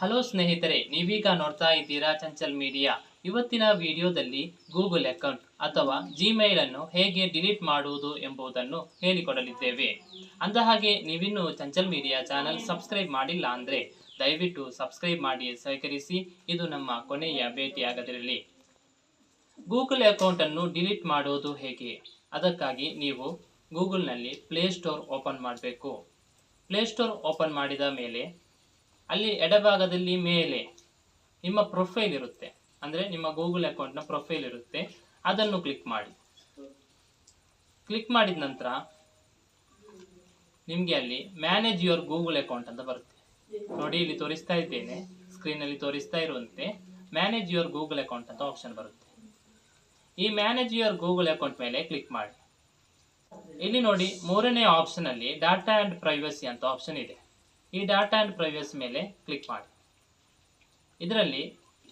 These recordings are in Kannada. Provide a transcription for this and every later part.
ಹಲೋ ಸ್ನೇಹಿತರೆ, ನೀವೀಗ ನೋಡ್ತಾ ಇದ್ದೀರಾ ಚಂಚಲ್ ಮೀಡಿಯಾ. ಇವತ್ತಿನ ವಿಡಿಯೋದಲ್ಲಿ ಗೂಗಲ್ ಅಕೌಂಟ್ ಅಥವಾ ಜಿಮೇಲ್ ಅನ್ನು ಹೇಗೆ ಡಿಲೀಟ್ ಮಾಡುವುದು ಎಂಬುದನ್ನು ಹೇಳಿಕೊಡಲಿದ್ದೇವೆ. ಅಂದಹಾಗೆ, ನೀವಿನ್ನೂ ಚಂಚಲ್ ಮೀಡಿಯಾ ಚಾನಲ್ ಸಬ್ಸ್ಕ್ರೈಬ್ ಮಾಡಿಲ್ಲ ಅಂದರೆ ದಯವಿಟ್ಟು ಸಬ್ಸ್ಕ್ರೈಬ್ ಮಾಡಿ ಸಹಕರಿಸಿ. ಇದು ನಮ್ಮ ಕೊನೆಯ ಭೇಟಿಯಾಗದಿರಲಿ. ಗೂಗಲ್ ಅಕೌಂಟ್ ಅನ್ನು ಡಿಲೀಟ್ ಮಾಡುವುದು ಹೇಗೆ? ಅದಕ್ಕಾಗಿ ನೀವು ಗೂಗಲ್ನಲ್ಲಿ ಪ್ಲೇಸ್ಟೋರ್ ಓಪನ್ ಮಾಡಬೇಕು. ಪ್ಲೇಸ್ಟೋರ್ ಓಪನ್ ಮಾಡಿದ ಮೇಲೆ ಅಲ್ಲಿ ಎಡಭಾಗದಲ್ಲಿ ಮೇಲೆ ನಿಮ್ಮ ಪ್ರೊಫೈಲ್ ಇರುತ್ತೆ. ಅಂದರೆ ನಿಮ್ಮ ಗೂಗಲ್ ಅಕೌಂಟ್ನ ಪ್ರೊಫೈಲ್ ಇರುತ್ತೆ. ಅದನ್ನು ಕ್ಲಿಕ್ ಮಾಡಿ. ಕ್ಲಿಕ್ ಮಾಡಿದ ನಂತರ ನಿಮಗೆ ಅಲ್ಲಿ ಮ್ಯಾನೇಜ್ ಯುವರ್ ಗೂಗಲ್ ಅಕೌಂಟ್ ಅಂತ ಬರುತ್ತೆ. ನೋಡಿ, ಇಲ್ಲಿ ತೋರಿಸ್ತಾ ಇದ್ದೇನೆ. ಸ್ಕ್ರೀನಲ್ಲಿ ತೋರಿಸ್ತಾ ಇರುವಂತೆ ಮ್ಯಾನೇಜ್ ಯುವರ್ ಗೂಗಲ್ ಅಕೌಂಟ್ ಅಂತ ಆಪ್ಷನ್ ಬರುತ್ತೆ. ಈ ಮ್ಯಾನೇಜ್ ಯುವರ್ ಗೂಗಲ್ ಅಕೌಂಟ್ ಮೇಲೆ ಕ್ಲಿಕ್ ಮಾಡಿ. ಇಲ್ಲಿ ನೋಡಿ, ಮೂರನೇ ಆಪ್ಷನ್ ಅಲ್ಲಿ ಡಾಟಾ ಅಂಡ್ ಪ್ರೈವಸಿ ಅಂತ ಆಪ್ಷನ್ ಇದೆ. ಈ ಡಾಟಾ ಆ್ಯಂಡ್ ಪ್ರೈವೇಸ್ ಮೇಲೆ ಕ್ಲಿಕ್ ಮಾಡಿ. ಇದರಲ್ಲಿ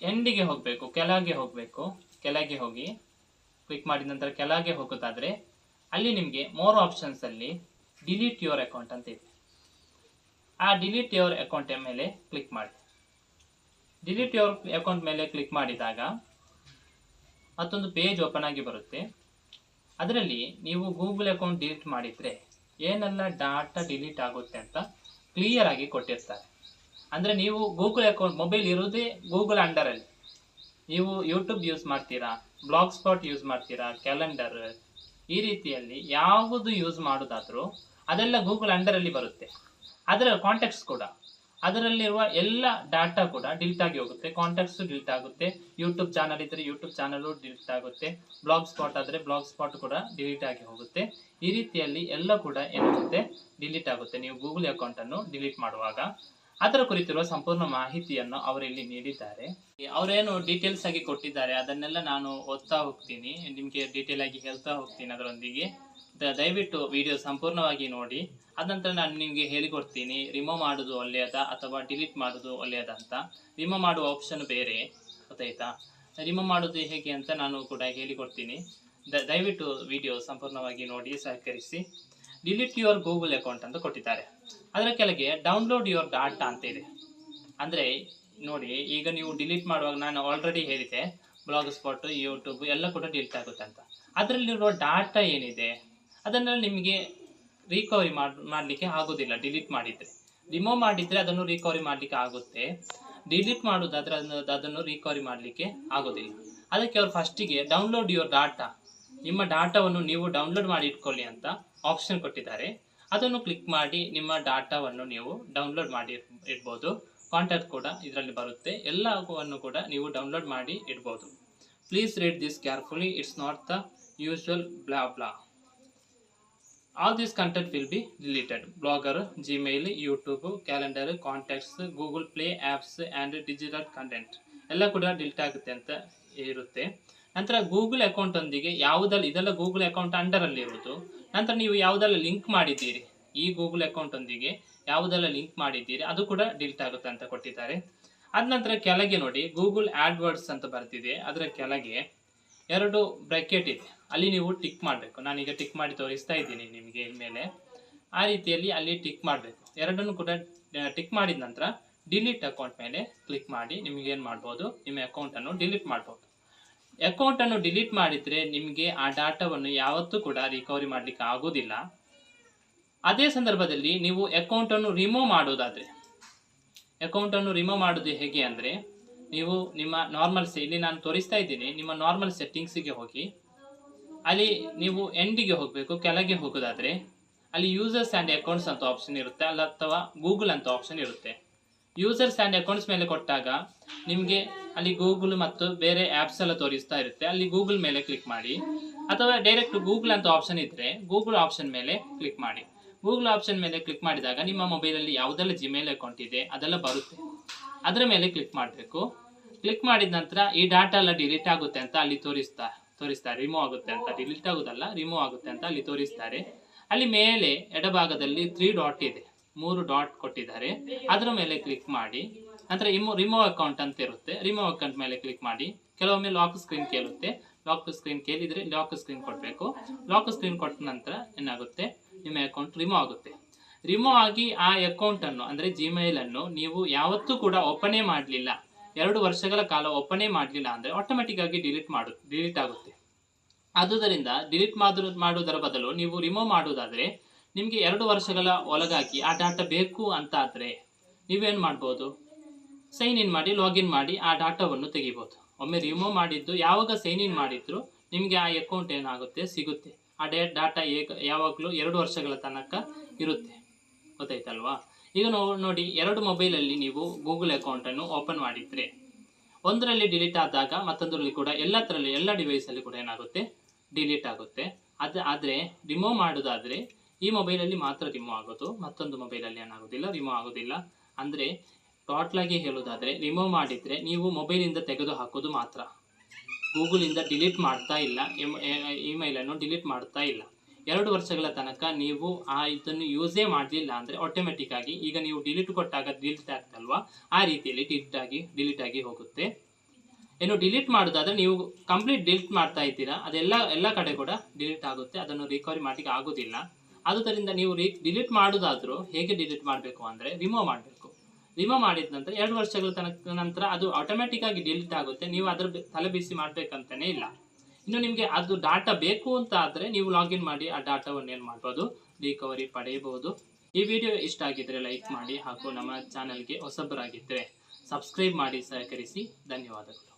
ಎಂಡಿಗೆ ಹೋಗಬೇಕು, ಕೆಳಗೆ ಹೋಗಬೇಕು, ಕೆಳಗೆ ಹೋಗಿ ಕ್ಲಿಕ್ ಮಾಡಿದ ನಂತರ ಕೆಳಗೆ ಹೋಗೋದಾದರೆ ಅಲ್ಲಿ ನಿಮಗೆ ಮೋರ್ ಆಪ್ಷನ್ಸಲ್ಲಿ ಡಿಲೀಟ್ ಯುವರ್ ಅಕೌಂಟ್ ಅಂತ ಇದೆ. ಆ ಡಿಲೀಟ್ ಯುವರ್ ಅಕೌಂಟ್ ಮೇಲೆ ಕ್ಲಿಕ್ ಮಾಡಿ. ಡಿಲೀಟ್ ಯುವರ್ ಅಕೌಂಟ್ ಮೇಲೆ ಕ್ಲಿಕ್ ಮಾಡಿದಾಗ ಮತ್ತೊಂದು ಪೇಜ್ ಓಪನ್ ಆಗಿ ಬರುತ್ತೆ. ಅದರಲ್ಲಿ ನೀವು ಗೂಗಲ್ ಅಕೌಂಟ್ ಡಿಲೀಟ್ ಮಾಡಿದರೆ ಏನೆಲ್ಲ ಡಾಟಾ ಡಿಲೀಟ್ ಆಗುತ್ತೆ ಅಂತ ಕ್ಲಿಯರ್ ಆಗಿ ಕೊಟ್ಟಿರ್ತಾರೆ. ಅಂದರೆ ನೀವು ಗೂಗಲ್ ಅಕೌಂಟ್ ಮೊಬೈಲ್ ಇರೋದೇ ಗೂಗಲ್ ಅಂಡರಲ್ಲಿ ನೀವು ಯೂಟ್ಯೂಬ್ ಯೂಸ್ ಮಾಡ್ತೀರಾ ಬ್ಲಾಗ್ ಸ್ಪಾಟ್ ಯೂಸ್ ಮಾಡ್ತೀರಾ ಕ್ಯಾಲೆಂಡರ್ ಈ ರೀತಿಯಲ್ಲಿ ಯಾವುದು ಯೂಸ್ ಮಾಡೋದಾದರೂ ಅದೆಲ್ಲ ಗೂಗಲ್ ಅಂಡರಲ್ಲಿ ಬರುತ್ತೆ. ಅದರ ಕಾಂಟ್ಯಾಕ್ಟ್ಸ್ ಕೂಡ. ಅದರಲ್ಲಿರುವ ಎಲ್ಲ ಡಾಟಾ ಕೂಡ ಡಿಲೀಟ್ ಆಗಿ ಹೋಗುತ್ತೆ. ಕಾಂಟ್ಯಾಕ್ಟ್ಸು ಡಿಲೀಟ್ ಆಗುತ್ತೆ. ಯೂಟ್ಯೂಬ್ ಚಾನಲ್ ಇದ್ದರೆ ಯೂಟ್ಯೂಬ್ ಚಾನಲು ಡಿಲೀಟ್ ಆಗುತ್ತೆ. ಬ್ಲಾಗ್ ಸ್ಪಾಟ್ ಆದರೆ ಬ್ಲಾಗ್ ಸ್ಪಾಟ್ ಕೂಡ ಡಿಲೀಟ್ ಆಗಿ ಹೋಗುತ್ತೆ. ಈ ರೀತಿಯಲ್ಲಿ ಎಲ್ಲ ಕೂಡ ಏನಾಗುತ್ತೆ? ಡಿಲೀಟ್ ಆಗುತ್ತೆ. ನೀವು ಗೂಗಲ್ ಅಕೌಂಟನ್ನು ಡಿಲೀಟ್ ಮಾಡುವಾಗ. ಅದರ ಕುರಿತಿರುವ ಸಂಪೂರ್ಣ ಮಾಹಿತಿಯನ್ನು ಅವರಿಲ್ಲಿ ನೀಡಿದ್ದಾರೆ. ಅವರೇನು ಡೀಟೇಲ್ಸ್ ಆಗಿ ಕೊಟ್ಟಿದ್ದಾರೆ, ಅದನ್ನೆಲ್ಲ ನಾನು ಓದ್ತಾ ಹೋಗ್ತೀನಿ. ನಿಮಗೆ ಡೀಟೇಲ್ ಆಗಿ ಹೇಳ್ತಾ ಹೋಗ್ತೀನಿ ಅದರೊಂದಿಗೆ. ದಯವಿಟ್ಟು ವಿಡಿಯೋ ಸಂಪೂರ್ಣವಾಗಿ ನೋಡಿ. ಅದಂತರ ನಾನು ನಿಮಗೆ ಹೇಳಿಕೊಡ್ತೀನಿ, ರಿಮೂವ್ ಮಾಡೋದು ಒಳ್ಳೆಯದ ಅಥವಾ ಡಿಲೀಟ್ ಮಾಡೋದು ಒಳ್ಳೆಯದ ಅಂತ. ರಿಮೂವ್ ಮಾಡುವ ಆಪ್ಷನ್ ಬೇರೆ, ಗೊತ್ತಾಯ್ತಾ? ರಿಮೂವ್ ಮಾಡೋದು ಹೇಗೆ ಅಂತ ನಾನು ಕೂಡ ಹೇಳಿಕೊಡ್ತೀನಿ. ದ ದಯವಿಟ್ಟು ವಿಡಿಯೋ ಸಂಪೂರ್ಣವಾಗಿ ನೋಡಿ, ಸಹಕರಿಸಿ. ಡಿಲೀಟ್ ಯುವರ್ ಗೂಗಲ್ ಅಕೌಂಟ್ ಅಂತ ಕೊಟ್ಟಿದ್ದಾರೆ. ಅದರ ಕೆಳಗೆ ಡೌನ್ಲೋಡ್ ಯುವರ್ ಡಾಟಾ ಅಂತ ಇದೆ. ಅಂದರೆ, ನೋಡಿ, ಈಗ ನೀವು ಡಿಲೀಟ್ ಮಾಡುವಾಗ ನಾನು ಆಲ್ರೆಡಿ ಹೇಳಿದೆ ಬ್ಲಾಗ್ ಸ್ಪಾಟ್ ಯೂಟ್ಯೂಬ್ ಎಲ್ಲ ಕೂಡ ಡಿಲೀಟ್ ಆಗುತ್ತೆ ಅಂತ. ಅದರಲ್ಲಿರುವ ಡಾಟಾ ಏನಿದೆ? ಅದನ್ನು ನಿಮಗೆ ರಿಕವರಿ ಮಾಡ್, ಮಾಡಲಿಕ್ಕೆ ಆಗೋದಿಲ್ಲ ಡಿಲೀಟ್ ಮಾಡಿದರೆ. ರಿಮೂವ್ ಮಾಡಿದರೆ ಅದನ್ನು ರಿಕವರಿ ಮಾಡಲಿಕ್ಕೆ ಆಗುತ್ತೆ. ಡಿಲೀಟ್ ಮಾಡೋದಾದ್ರೆ ಅದನ್ನು ಅದನ್ನು ರಿಕವರಿ ಮಾಡಲಿಕ್ಕೆ ಆಗೋದಿಲ್ಲ. ಅದಕ್ಕೆ ಅವರು ಫಸ್ಟಿಗೆ ಡೌನ್ಲೋಡ್ ಯುವರ್ ಡಾಟಾ ನಿಮ್ಮ ಡಾಟಾವನ್ನು ನೀವು ಡೌನ್ಲೋಡ್ ಮಾಡಿ ಇಟ್ಕೊಳ್ಳಿ ಅಂತ ಆಪ್ಷನ್ ಕೊಟ್ಟಿದ್ದಾರೆ. ಅದನ್ನು ಕ್ಲಿಕ್ ಮಾಡಿ ನಿಮ್ಮ ಡಾಟಾವನ್ನು ನೀವು ಡೌನ್ಲೋಡ್ ಮಾಡಿ ಇಡ್- ಇಡ್ಬೋದು. ಕಾಂಟ್ಯಾಕ್ಟ್ ಕೂಡ ಇದರಲ್ಲಿ ಬರುತ್ತೆ. ಎಲ್ಲವನ್ನು ಕೂಡ ನೀವು ಡೌನ್ಲೋಡ್ ಮಾಡಿ ಇಡ್ಬೋದು. Please read this carefully it's not the usual blah blah all this content will be deleted Blogger, Gmail YouTube calendar Contacts, Google Play apps and digital content ಎಲ್ಲ ಕೂಡ ಡಿಲೀಟ್ ಆಗುತ್ತೆ ಅಂತ ಇರುತ್ತೆ. ನಂತರ ಗೂಗಲ್ ಅಕೌಂಟ್ ಒಂದಿಗೆ ಯಾವುದಲ್ಲಿ ಇದೆಲ್ಲ ಗೂಗಲ್ ಅಕೌಂಟ್ ಅಂಡರಲ್ಲಿ ಇರೋದು ನಂತರ ನೀವು ಯಾವುದೆಲ್ಲ ಲಿಂಕ್ ಮಾಡಿದ್ದೀರಿ ಈ ಗೂಗಲ್ ಅಕೌಂಟ್ ಒಂದಿಗೆ ಯಾವುದೆಲ್ಲ ಲಿಂಕ್ ಮಾಡಿದ್ದೀರಿ ಅದು ಕೂಡ ಡಿಲೀಟ್ ಆಗುತ್ತೆ ಅಂತ ಕೊಟ್ಟಿದ್ದಾರೆ. ಅದ ನಂತರ ಕೆಳಗೆ ನೋಡಿ ಗೂಗಲ್ ಆಡ್ವರ್ಡ್ಸ್ ಅಂತ ಬರ್ತಿದೆ. ಅದರ ಕೆಳಗೆ ಎರಡು ಬ್ರ್ಯಾಕೆಟ್ ಇದೆ. ಅಲ್ಲಿ ನೀವು ಟಿಕ್ ಮಾಡಬೇಕು. ನಾನೀಗ ಟಿಕ್ ಮಾಡಿ ತೋರಿಸ್ತಾ ಇದ್ದೀನಿ ನಿಮಗೆ ಮೇಲೆ ಆ ರೀತಿಯಲ್ಲಿ ಅಲ್ಲಿ ಟಿಕ್ ಮಾಡಬೇಕು. ಎರಡನ್ನು ಕೂಡ ಟಿಕ್ ಮಾಡಿದ ನಂತರ ಡಿಲೀಟ್ ಅಕೌಂಟ್ ಮೇಲೆ ಕ್ಲಿಕ್ ಮಾಡಿ ನಿಮಗೆ ಏನು ಮಾಡ್ಬೋದು? ನಿಮ್ಮ ಅಕೌಂಟನ್ನು ಡಿಲೀಟ್ ಮಾಡ್ಬೋದು. ಅಕೌಂಟನ್ನು ಡಿಲೀಟ್ ಮಾಡಿದರೆ ನಿಮಗೆ ಆ ಡಾಟಾವನ್ನು ಯಾವತ್ತೂ ಕೂಡ ರಿಕವರಿ ಮಾಡಲಿಕ್ಕೆ ಆಗೋದಿಲ್ಲ. ಅದೇ ಸಂದರ್ಭದಲ್ಲಿ ನೀವು ಅಕೌಂಟನ್ನು ರಿಮೂವ್ ಮಾಡೋದಾದರೆ ಅಕೌಂಟನ್ನು ರಿಮೂವ್ ಮಾಡೋದು ಹೇಗೆ ಅಂದರೆ, ನೀವು ನಿಮ್ಮ ನಾರ್ಮಲ್ ಇಲ್ಲಿ ನಾನು ತೋರಿಸ್ತಾ ಇದ್ದೀನಿ, ನಿಮ್ಮ ನಾರ್ಮಲ್ ಸೆಟ್ಟಿಂಗ್ಸಿಗೆ ಹೋಗಿ ಅಲ್ಲಿ ನೀವು ಎಂಡಿಗೆ ಹೋಗಬೇಕು, ಕೆಳಗೆ ಹೋಗೋದಾದರೆ ಅಲ್ಲಿ ಯೂಸರ್ಸ್ ಆ್ಯಂಡ್ ಅಕೌಂಟ್ಸ್ ಅಂತ ಆಪ್ಷನ್ ಇರುತ್ತೆ, ಅಲ್ಲ ಅಥವಾ ಗೂಗಲ್ ಅಂತ ಆಪ್ಷನ್ ಇರುತ್ತೆ. ಯೂಸರ್ಸ್ ಆ್ಯಂಡ್ ಅಕೌಂಟ್ಸ್ ಮೇಲೆ ಕೊಟ್ಟಾಗ ನಿಮಗೆ ಅಲ್ಲಿ ಗೂಗಲ್ ಮತ್ತು ಬೇರೆ ಆ್ಯಪ್ಸ್ ಎಲ್ಲ ತೋರಿಸ್ತಾ ಇರುತ್ತೆ. ಅಲ್ಲಿ ಗೂಗಲ್ ಮೇಲೆ ಕ್ಲಿಕ್ ಮಾಡಿ, ಅಥವಾ ಡೈರೆಕ್ಟ್ ಗೂಗಲ್ ಅಂತ ಆಪ್ಷನ್ ಇದ್ದರೆ ಗೂಗಲ್ ಆಪ್ಷನ್ ಮೇಲೆ ಕ್ಲಿಕ್ ಮಾಡಿ. ಗೂಗಲ್ ಆಪ್ಷನ್ ಮೇಲೆ ಕ್ಲಿಕ್ ಮಾಡಿದಾಗ ನಿಮ್ಮ ಮೊಬೈಲಲ್ಲಿ ಯಾವುದೆಲ್ಲ ಜಿಮೇಲ್ ಅಕೌಂಟ್ ಇದೆ, ಅದೆಲ್ಲ ಬರುತ್ತೆ. ಅದರ ಮೇಲೆ ಕ್ಲಿಕ್ ಮಾಡಬೇಕು. ಕ್ಲಿಕ್ ಮಾಡಿದ ನಂತರ ಈ ಡಾಟಾ ಎಲ್ಲ ಡಿಲೀಟ್ ಆಗುತ್ತೆ ಅಂತ ಅಲ್ಲಿ ತೋರಿಸ್ತಾ ತೋರಿಸ್ತಾರೆ ರಿಮೂವ್ ಆಗುತ್ತೆ ಅಂತ. ಡಿಲೀಟ್ ಆಗೋದಲ್ಲ ರಿಮೂವ್ ಆಗುತ್ತೆ ಅಂತ ಅಲ್ಲಿ ತೋರಿಸ್ತಾರೆ. ಅಲ್ಲಿ ಮೇಲೆ ಎಡಭಾಗದಲ್ಲಿ ತ್ರೀ ಡಾಟ್ ಇದೆ. ಮೂರು ಡಾಟ್ ಕೊಟ್ಟಿದ್ದಾರೆ. ಅದರ ಮೇಲೆ ಕ್ಲಿಕ್ ಮಾಡಿ. ನಂತರ ಇಮೋ ರಿಮೂವ್ ಅಕೌಂಟ್ ಅಂತ ಇರುತ್ತೆ. ರಿಮೂವ್ ಅಕೌಂಟ್ ಮೇಲೆ ಕ್ಲಿಕ್ ಮಾಡಿ. ಕೆಲವೊಮ್ಮೆ ಲಾಕ್ ಸ್ಕ್ರೀನ್ ಕೇಳುತ್ತೆ. ಲಾಕ್ ಸ್ಕ್ರೀನ್ ಕೇಳಿದರೆ ಲಾಕ್ ಸ್ಕ್ರೀನ್ ಕೊಡಬೇಕು. ಲಾಕ್ ಸ್ಕ್ರೀನ್ ಕೊಟ್ಟ ನಂತರ ಏನಾಗುತ್ತೆ? ನಿಮ್ಮ ಅಕೌಂಟ್ ರಿಮೂವ್ ಆಗುತ್ತೆ. ರಿಮೂವ್ ಆಗಿ ಆ ಅಕೌಂಟನ್ನು ಅಂದರೆ ಜಿಮೇಲನ್ನು ನೀವು ಯಾವತ್ತೂ ಕೂಡ ಓಪನೇ ಮಾಡಲಿಲ್ಲ. ಎರಡು ವರ್ಷಗಳ ಕಾಲ ಓಪನೇ ಮಾಡಲಿಲ್ಲ ಅಂದರೆ ಆಟೋಮೆಟಿಕ್ ಆಗಿ ಡಿಲೀಟ್ ಮಾಡು ಡಿಲೀಟ್ ಆಗುತ್ತೆ. ಆದುದರಿಂದ ಡಿಲೀಟ್ ಮಾಡು ಮಾಡುವುದರ ಬದಲು ನೀವು ರಿಮೂವ್ ಮಾಡುವುದಾದರೆ ನಿಮಗೆ ಎರಡು ವರ್ಷಗಳ ಒಳಗಾಗಿ ಆ ಡಾಟಾ ಬೇಕು ಅಂತ ಆದರೆ ನೀವೇನು ಮಾಡ್ಬೋದು? ಸೈನ್ ಇನ್ ಮಾಡಿ ಲಾಗಿನ್ ಮಾಡಿ ಆ ಡಾಟಾವನ್ನು ತೆಗಿಬೋದು. ಒಮ್ಮೆ ರಿಮೂವ್ ಮಾಡಿದ್ದು ಯಾವಾಗ ಸೈನ್ ಇನ್ ಮಾಡಿದ್ರು ನಿಮಗೆ ಆ ಅಕೌಂಟ್ ಏನಾಗುತ್ತೆ? ಸಿಗುತ್ತೆ. ಆ ಡೇ ಡಾಟಾ ಏಕ ಯಾವಾಗಲೂ ಎರಡು ವರ್ಷಗಳ ತನಕ ಇರುತ್ತೆ. ಗೊತ್ತಾಯ್ತಲ್ವಾ? ಈಗ ನೋಡಿ, ಎರಡು ಮೊಬೈಲಲ್ಲಿ ನೀವು ಗೂಗಲ್ ಅಕೌಂಟನ್ನು ಓಪನ್ ಮಾಡಿದರೆ ಒಂದರಲ್ಲಿ ಡಿಲೀಟ್ ಆದಾಗ ಮತ್ತೊಂದರಲ್ಲಿ ಕೂಡ ಎಲ್ಲದರಲ್ಲಿ ಎಲ್ಲ ಡಿವೈಸಲ್ಲಿ ಕೂಡ ಏನಾಗುತ್ತೆ? ಡಿಲೀಟ್ ಆಗುತ್ತೆ. ಅದು ಆದರೆ ರಿಮೂವ್ ಮಾಡೋದಾದರೆ, ಈ ಮೊಬೈಲಲ್ಲಿ ಮಾತ್ರ ರಿಮೂವ್ ಆಗೋದು. ಮತ್ತೊಂದು ಮೊಬೈಲಲ್ಲಿ ಏನಾಗೋದಿಲ್ಲ ರಿಮೂವ್ ಆಗೋದಿಲ್ಲ ಅಂದರೆ ಟೋಟ್ಲಾಗಿ ಹೇಳೋದಾದರೆ ರಿಮೂವ್ ಮಾಡಿದರೆ ನೀವು ಮೊಬೈಲಿಂದ ತೆಗೆದು ಹಾಕೋದು ಮಾತ್ರ. ಗೂಗಲಿಂದ ಡಿಲೀಟ್ ಮಾಡ್ತಾ ಇಲ್ಲ. ಇಮೇಲನ್ನು ಡಿಲೀಟ್ ಮಾಡ್ತಾ ಇಲ್ಲ. ಎರಡು ವರ್ಷಗಳ ತನಕ ನೀವು ಆ ಇದನ್ನು ಯೂಸೇ ಮಾಡಲಿಲ್ಲ ಅಂದರೆ ಆಟೋಮೆಟಿಕ್ ಆಗಿ ಈಗ ನೀವು ಡಿಲೀಟ್ ಕೊಟ್ಟಾಗ ಡಿಲೀಟ್ ಆಗ್ತಲ್ವಾ? ಆ ರೀತಿಯಲ್ಲಿ ಡಿಲೀಟ್ ಆಗಿ ಡಿಲೀಟ್ ಆಗಿ ಹೋಗುತ್ತೆ. ಏನು ಡಿಲೀಟ್ ಮಾಡೋದಾದ್ರೆ ನೀವು ಕಂಪ್ಲೀಟ್ ಡಿಲೀಟ್ ಮಾಡ್ತಾ ಇದ್ದೀರಾ. ಅದೆಲ್ಲ, ಎಲ್ಲ ಕಡೆ ಕೂಡ ಡಿಲೀಟ್ ಆಗುತ್ತೆ. ಅದನ್ನು ರಿಕವರಿ ಮಾಡಲಿಕ್ಕೆ ಆಗೋದಿಲ್ಲ. ಆದುದರಿಂದ ನೀವು ರಿ ಡಿಲೀಟ್ ಮಾಡೋದಾದರೂ ಹೇಗೆ ಡಿಲೀಟ್ ಮಾಡಬೇಕು ಅಂದರೆ ರಿಮೂವ್ ಮಾಡಬೇಕು. ರಿಮೂವ್ ಮಾಡಿದ ನಂತರ ಎರಡು ವರ್ಷಗಳ ತನಕ ನಂತರ ಅದು ಆಟೋಮ್ಯಾಟಿಕ್ ಆಗಿ ಡಿಲೀಟ್ ಆಗುತ್ತೆ. ನೀವು ಅದ್ರ ತಲೆ ಬಿಸಿ ಮಾಡಬೇಕಂತಲೇ ಇಲ್ಲ. ಇನ್ನು ನಿಮಗೆ ಅದು ಡಾಟಾ ಬೇಕು ಅಂತ ಆದರೆ ನೀವು ಲಾಗಿನ್ ಮಾಡಿ ಆ ಡಾಟಾವನ್ನು ಏನು ಮಾಡ್ಬೋದು? ರಿಕವರಿ ಪಡೆಯಬಹುದು. ಈ ವಿಡಿಯೋ ಇಷ್ಟ ಆಗಿದ್ದರೆ ಲೈಕ್ ಮಾಡಿ ಹಾಗೂ ನಮ್ಮ ಚಾನಲ್ಗೆ ಹೊಸಬರಾಗಿದ್ದರೆ ಸಬ್ಸ್ಕ್ರೈಬ್ ಮಾಡಿ, ಸಹಕರಿಸಿ. ಧನ್ಯವಾದಗಳು.